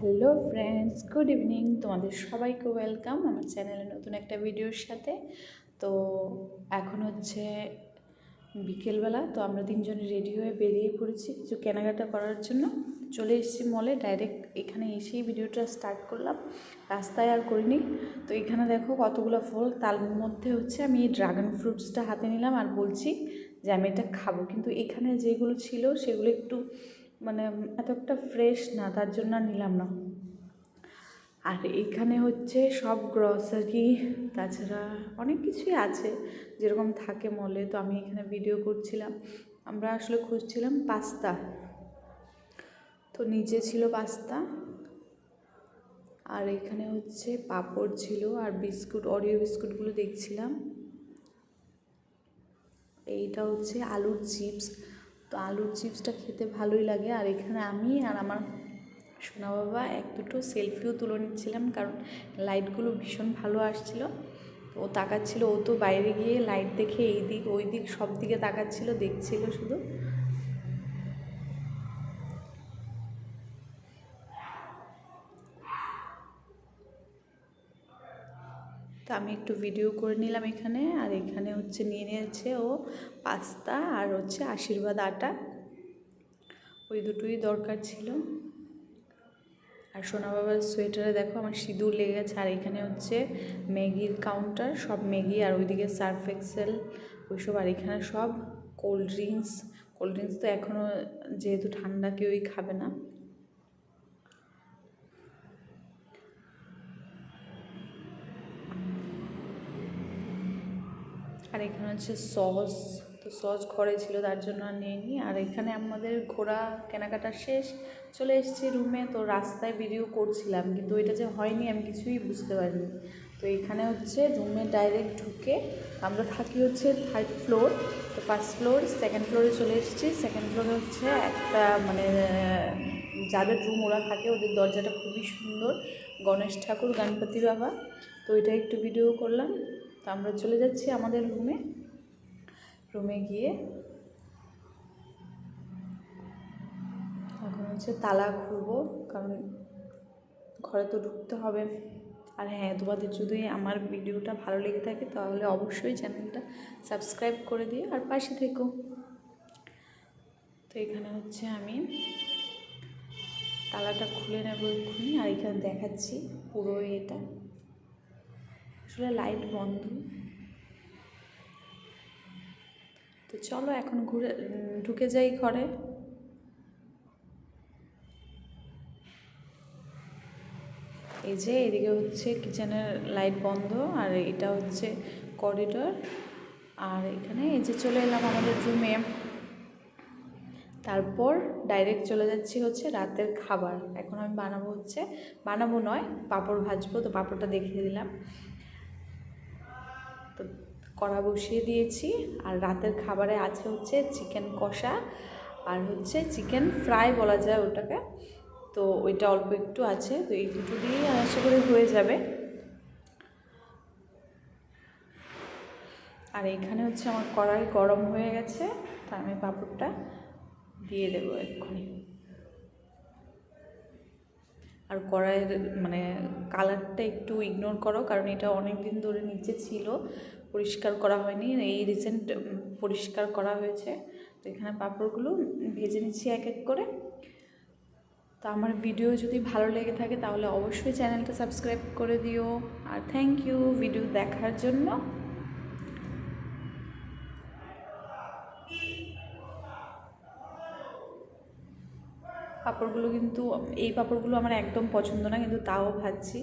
Hello friends, good evening. তোমাদের সবাইকে welcome আমার চ্যানেলে নতুন একটা ভিডিওর সাথে। তো এখন হচ্ছে বিকেলবেলা, তো আমরা তিনজনে রেডি হয়ে বেরিয়ে পড়েছি কিছু কেনাকাটা করার জন্য। চলে এসেছি মলে, ডাইরেক্ট এখানে এসেই ভিডিওটা স্টার্ট করলাম। রাস্তায় আর করিনি। তো এখানে দেখো কতগুলো ফল, তার মধ্যে হচ্ছে আমি ড্রাগন ফ্রুটসটা হাতে নিলাম আর বলছি যে আমি এটা খাব। কিন্তু এখানে যেগুলো ছিল সেগুলো একটু মানে এত একটা ফ্রেশ না, তার জন্য আর নিলাম না। আর এখানে হচ্ছে সব গ্রসারি তাছাড়া অনেক কিছুই আছে, যেরকম থাকে মলে তো আমি এখানে ভিডিও করছিলাম। আমরা আসলে খুঁজছিলাম পাস্তা তো নিচে ছিল পাস্তা আর এখানে হচ্ছে পাঁপড় ছিল, আর বিস্কুট অরিও বিস্কুটগুলো দেখছিলাম। এইটা হচ্ছে আলুর চিপস তো আলুর চিপসটা খেতে ভালোই লাগে। আর এখানে আমি আর আমার সোনা বাবা এক দুটো সেলফিও তুলে নিচ্ছিলাম কারণ লাইটগুলো ভীষণ ভালো আসছিল। ও তাকাচ্ছিল, ও তো বাইরে গিয়ে লাইট দেখে এই দিক ওই দিক সব দিকে তাকাচ্ছিল, দেখছিল শুধু। তো আমি একটু ভিডিও করে নিলাম এখানে। আর এখানে হচ্ছে নিয়ে নিয়েছে ও পাস্তা আর হচ্ছে আশীর্বাদ আটা। ওই দুটোই দরকার ছিল। আর সোনা বাবার সোয়েটারে দেখো আমার সিঁদুর লেগে গেছে। আর এখানে হচ্ছে ম্যাগির কাউন্টার সব ম্যাগি আর ওইদিকে সার্ফ এক্সেল, ওইসব আর এখানে সব কোল্ড ড্রিঙ্কস কোল্ড ড্রিঙ্কস তো এখনও যেহেতু ঠান্ডা কেউই খাবে না। আর এখানে হচ্ছে সস, তো সস ঘরে ছিল, তার জন্য আর নিইনি। আর এখানে আমাদের ঘোরা, কেনাকাটা শেষ, চলে এসেছি রুমে। তো রাস্তায় ভিডিও করছিলাম, কিন্তু এটা যে হয়নি, আমি কিছুই বুঝতে পারিনি। তো এখানে হচ্ছে রুমে ডাইরেক্ট ঢুকে আমরা থাকি হচ্ছে থার্ড ফ্লোর তো ফার্স্ট ফ্লোর সেকেন্ড ফ্লোরে চলে এসেছি। সেকেন্ড ফ্লোরে হচ্ছে একটা মানে যাদের রুম ওরা থাকে, ওদের দরজাটা খুবই সুন্দর। গণেশ ঠাকুর, গণপতি বাবা। তো এটা একটু ভিডিও করলাম। তো আমরা চলে যাচ্ছি আমাদের রুমে। রুমে গিয়ে এখন হচ্ছে তালা খুলবো, কারণ ঘরে তো ঢুকতে হবে। আর হ্যাঁ তোমাদের যদি আমার ভিডিওটা ভালো লেগে থাকে, তাহলে অবশ্যই চ্যানেলটা সাবস্ক্রাইব করে দিও আর পাশে থেকো। তো এখানে হচ্ছে আমি তালাটা খুলে নেব এক্ষুনি, আর এখানে দেখাচ্ছি পুরো এটা। আসলে লাইট বন্ধ। তো চলো এখন ঘুরে ঢুকে যাই ঘরে। এই যে এদিকে হচ্ছে কিচেনের লাইট বন্ধ, আর এটা হচ্ছে করিডোর আর এখানে এই যে চলে এলাম আমাদের রুমে তারপর ডাইরেক্ট চলে যাচ্ছি হচ্ছে রাতের খাবার। এখন আমি বানাবো হচ্ছে, বানাবো নয়, পাঁপড় ভাজবো। তো পাঁপড়টা দেখিয়ে দিলাম। তো কড়া বসিয়ে দিয়েছি। আর রাতের খাবারে আছে হচ্ছে চিকেন কষা আর হচ্ছে চিকেন ফ্রাই বলা যায় ওটাকে। তো ওইটা অল্প একটু আছে, তো এই দুটো দিয়েই আশা করে হয়ে যাবে। আর এইখানে হচ্ছে আমার কড়াই গরম হয়ে গেছে, তা আমি পাঁপড়টা দিয়ে দেবো এক্ষুনি। আর কড়াইয়ের মানে কালারটা একটু ইগনোর করো, কারণ এটা অনেক দিন ধরে নিচে ছিল, পরিষ্কার করা হয়নি। এই রিসেন্ট পরিষ্কার করা হয়েছে। তো এখানে পাঁপড়গুলো ভেজে নিচ্ছি এক এক করে। তো আমার ভিডিও যদি ভালো লেগে থাকে, তাহলে অবশ্যই চ্যানেলটা সাবস্ক্রাইব করে দিও। আর থ্যাংক ইউ ভিডিও দেখার জন্য। পাঁপড়গুলো কিন্তু এই পাঁপড়গুলো আমার একদম পছন্দ না কিন্তু তাও ভাজছি।